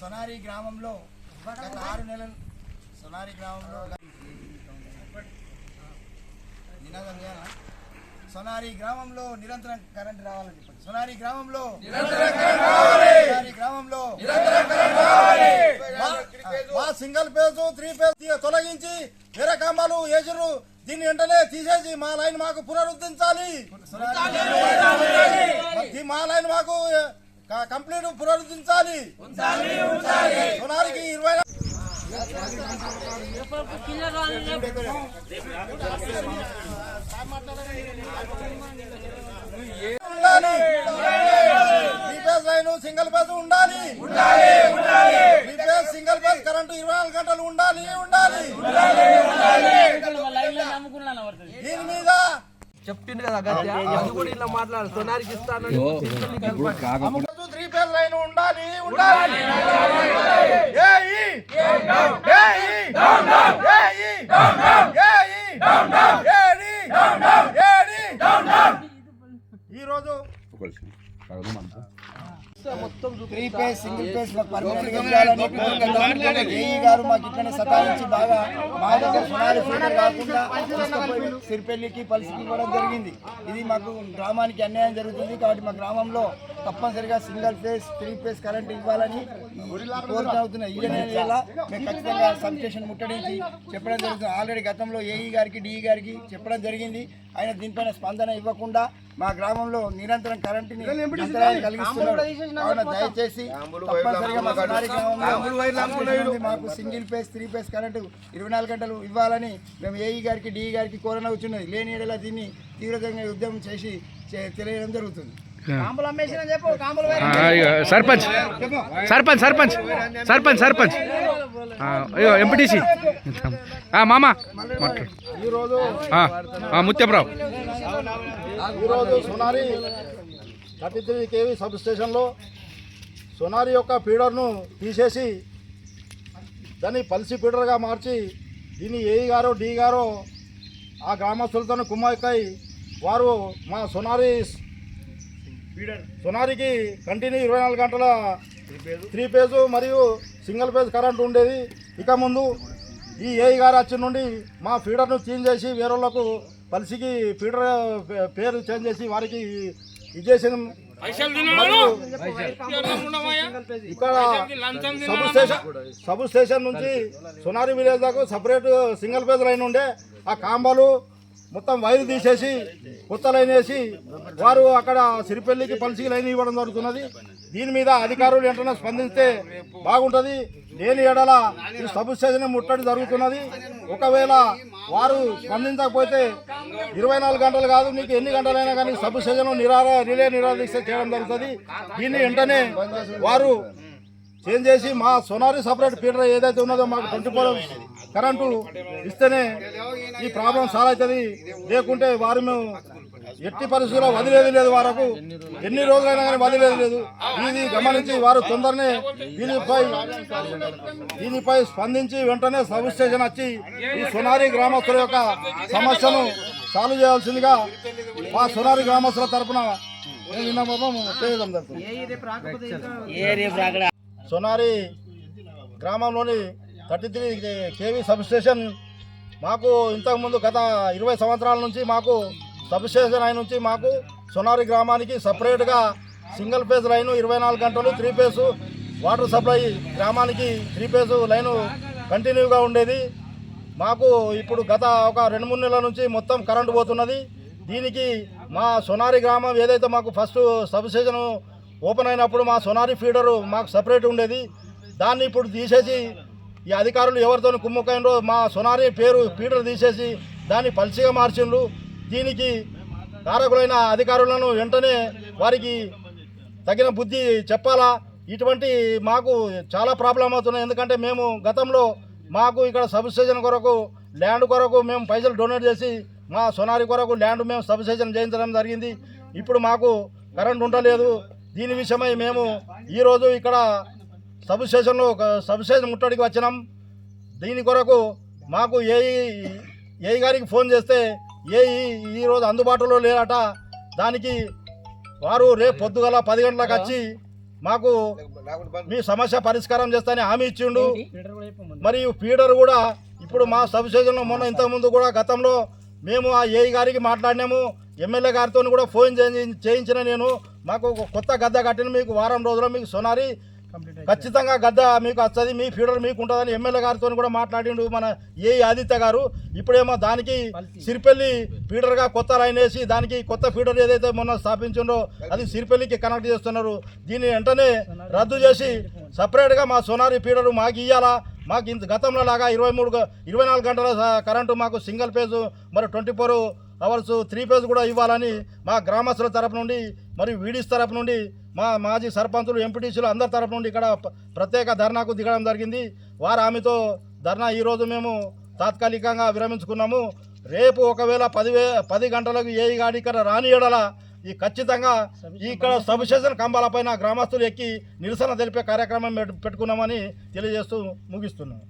సొనారి గ్రామంలో గత ఆరు నెలలు సొనారి గ్రామంలో నినాదం సొనారి గ్రామంలో నిరంతరం కరెంట్ రావాలని చెప్పండి. సొనారి గ్రామంలో సొనారి గ్రామంలో మా సింగిల్ పేజ్ త్రీ ఫేజ్ తొలగించి వేరే కంబాలు ఏజులు దీన్ని వెంటనే తీసేసి మా లైన్ మాకు పునరుద్ధరించాలి. మా లైన్ మాకు కంప్లీట్ పునరుద్ధరించాలి. ఇరవై లైన్ సింగిల్ ఫేజ్ ఉండాలి. సింగిల్ ఫేజ్ కరెంటు ఇరవై నాలుగు గంటలు ఉండాలి ఉండాలి. దీని మీద చెప్పింది కదా అది కూడా ఇలా మాట్లాడు సోనారికి ఇస్తానని త్రీ ఫేజ్ లైన్ ఉండాలి ఉండాలి ఏయ్! ఏయ్! ఏయ్! ఏయ్! ఏడి! ఈ రోజు మొత్తం త్రీ పేజ్ సింగిల్ పేజ్ మాకు పర్మనెంట్ ఇవ్వాలని ఏఈ గారు మాకు ఇట్లనే సతాయించి బాగా మా దగ్గర ఫీడర్ కాకుండా సిరిపెల్లికి పలిసికి ఇవ్వడం జరిగింది ఇది మాకు గ్రామానికి అన్యాయం జరుగుతుంది కాబట్టి మా గ్రామంలో తప్పనిసరిగా single phase three phase current ఇవ్వాలని కోరిక అవుతున్న ఇలా మేము ఖచ్చితంగా సబ్స్టేషన్ ముట్టడించి చెప్పడం జరుగుతుంది ఆల్రెడీ గతంలో ఏఈ గారికి డిఈ గారికి చెప్పడం జరిగింది. ఆయన దీనిపైన స్పందన ఇవ్వకుండా మా గ్రామంలో నిరంతరం కరెంటుని అంతరాయం కలిగిస్తున్నారు కావున దయచేసి తప్పనిసరిగా మా మాకు single phase three phase current ఇరవై నాలుగు గంటలు ఇవ్వాలని మేము ఏఈ గారికి డిఈ గారికి కోరన వచ్చినది లేని ఎడల దీన్ని తీవ్రంగా ఉద్యమం చేసి తెలియడం జరుగుతుంది. సర్పంచ్. సర్పంచ్ సర్పంచ్. సర్పంచ్ సర్పంచ్. అయ్యో ఎంపీటీసీ. మామ. ముత్యంరావు ఈరోజు Sonari thirty three KV sub స్టేషన్లో సోనారి యొక్క ఫీడర్ను తీసేసి దాన్ని పల్సి ఫీడర్గా మార్చి దీన్ని ఏఈ గారు డి గారు ఆ గ్రామస్తులతో కుమ్మక్కై వారు మా సోనారి సోనారికి కంటిన్యూ ఇరవై నాలుగు గంటల త్రీ పేజ్ మరియు సింగిల్ పేజ్ కరెంట్ ఉండేది. ఇక ముందు ఈ ఏఈ గారు వచ్చి నుండి మా ఫీడర్ను చేంజ్ చేసి వేరేళ్ళకు పలిసికి ఫీడర్ పేరు చేంజ్ చేసి వారికి మరియు ఇక్కడ సబ్ స్టేషన్ సబ్ స్టేషన్ నుంచి సోనారి విలేజ్ దాకా సపరేట్ సింగిల్ పేజ్ లైన్ ఉండే. ఆ కాంబాలు మొత్తం వైరు తీసేసి కొత్త లైన్ వేసి వారు అక్కడ సిరిపల్లికి పలిసికి లైన్ ఇవ్వడం జరుగుతున్నది. దీని మీద అధికారులు వెంటనే స్పందిస్తే బాగుంటుంది. లేని ఎడల ఈ సబ్ స్టేషన్ ముట్టడి జరుగుతున్నది. ఒకవేళ వారు స్పందించకపోతే ఇరవై నాలుగు గంటలు కాదు మీకు ఎన్ని గంటలైనా కానీ సబ్ స్టేషన్ నిరార రిలే నిరాదీక్ష చేయడం జరుగుతుంది. దీన్ని వెంటనే వారు చేంజ్ చేసి మా సోనారీ సపరేట్ ఫీడర్ ఏదైతే ఉన్నదో మాకు ట్వంటీ ఫోర్ కరెంటు ఇస్తేనే ఈ ప్రాబ్లం సాల్వ్ అవుతుంది. లేకుంటే వారు మేము ఎట్టి పరిస్థితుల్లో వదిలేదు లేదు వారకు. ఎన్ని రోజులైనా కానీ వదిలేదు లేదు. ఇది గమనించి వారు తొందరనే దీనిపై దీనిపై స్పందించి వెంటనే సబ్ స్టేషన్ వచ్చి ఈ సోనారి గ్రామస్తుల యొక్క సమస్యను సాల్వ్ చేయాల్సిందిగా మా సోనారి గ్రామస్తుల చేయడం జరుగుతుంది. సోనారి గ్రామంలోని thirty three KV sub station మాకు ఇంతకుముందు గత ఇరవై సంవత్సరాల నుంచి మాకు సబ్ స్టేషన్ నుంచి మాకు సోనారి గ్రామానికి సపరేట్గా సింగిల్ ఫేజ్ లైను ఇరవై నాలుగు గంటలు త్రీ ఫేజ్ వాటర్ సప్లై గ్రామానికి త్రీ ఫేజ్ లైను కంటిన్యూగా ఉండేది. మాకు ఇప్పుడు గత ఒక రెండు మూడు నెలల నుంచి మొత్తం కరెంటు పోతున్నది. దీనికి మా సోనారి గ్రామం ఏదైతే మాకు ఫస్ట్ సబ్ ఓపెన్ అయినప్పుడు మా సోనారి ఫీడరు మాకు సపరేట్ ఉండేది. దాన్ని ఇప్పుడు తీసేసి ఈ అధికారులు ఎవరితో కుమ్ముకైనరో మా సోనారి పేరు ఫీడర్ తీసేసి దాన్ని పల్సిగా మార్చిండ్రు. దీనికి కారకులైన అధికారులను వెంటనే వారికి తగిన బుద్ధి చెప్పాలా? ఇటువంటి మాకు చాలా ప్రాబ్లం అవుతున్నాయి. ఎందుకంటే మేము గతంలో మాకు ఇక్కడ సబ్స్టేషన్ కొరకు ల్యాండ్ కొరకు మేము పైసలు డొనేట్ చేసి మా సోనారి కొరకు ల్యాండ్ మేము సబ్స్టేషన్ చేయించడం జరిగింది. ఇప్పుడు మాకు కరెంట్ ఉండలేదు. దీని విషయమై మేము ఈరోజు ఇక్కడ సబ్స్టేషన్లో సబ్స్టేషన్ ముట్టడికి వచ్చినాం. దీని కొరకు మాకు ఏఈ ఏఈ గారికి ఫోన్ చేస్తే ఏఈ ఈరోజు అందుబాటులో లేరట. దానికి వారు రేపు పొద్దుగల పది గంటలకు వచ్చి మాకు మీ సమస్య పరిష్కారం చేస్తానని హామీ ఇచ్చిండు. మరియు ఫీడర్ కూడా ఇప్పుడు మా సబ్ స్టేషన్లో మొన్న ఇంతకుముందు కూడా గతంలో మేము ఆ ఏఈ గారికి మాట్లాడినాము. ఎమ్మెల్యే గారితో కూడా ఫోన్ చేయి- చేయించిన నేను. మాకు కొత్త గద్ద కట్టిన మీకు వారం రోజుల్లో మీకు సొనారి. ఖచ్చితంగా గద్ద మీకు వస్తుంది మీ ఫీడర్ మీకు ఉంటుందని ఎమ్మెల్యే గారితో కూడా మాట్లాడిండు మన ఏ ఆదిత్య గారు. ఇప్పుడేమో దానికి సిరిపల్లి ఫీడర్గా కొత్త లైన్ వేసి దానికి కొత్త ఫీడర్ ఏదైతే మొన్న స్థాపించిండో అది సిరిపల్లికి కనెక్ట్ చేస్తున్నారు. దీన్ని వెంటనే రద్దు చేసి సపరేట్గా మా సోనారి ఫీడర్ మాకు ఇవ్వాలా మాకు ఇంత గతంలో లాగా ఇరవై మూడు ఇరవై నాలుగు గంటల కరెంటు మాకు సింగిల్ పేజ్ మరి twenty four hours three phase కూడా ఇవ్వాలని మా గ్రామస్తుల తరపు నుండి మరియు వీడీస్ తరపు నుండి మా మాజీ సర్పంచులు ఎంపీటీసీలు అందరి తరపు నుండి ఇక్కడ ప్రత్యేక ధర్నాకు దిగడం జరిగింది. వారు ఆమెతో ధర్నా ఈరోజు మేము తాత్కాలికంగా విరమించుకున్నాము. రేపు ఒకవేళ పదివే పది గంటలకు ఏ గాడి ఇక్కడ రానియడల ఈ ఖచ్చితంగా ఇక్కడ సబ్ స్టేషన్ కంబాలపైన గ్రామస్తులు ఎక్కి నిరసన తెలిపే కార్యక్రమం పెట్టు- పెట్టుకున్నామని తెలియజేస్తూ ముగిస్తున్నాం.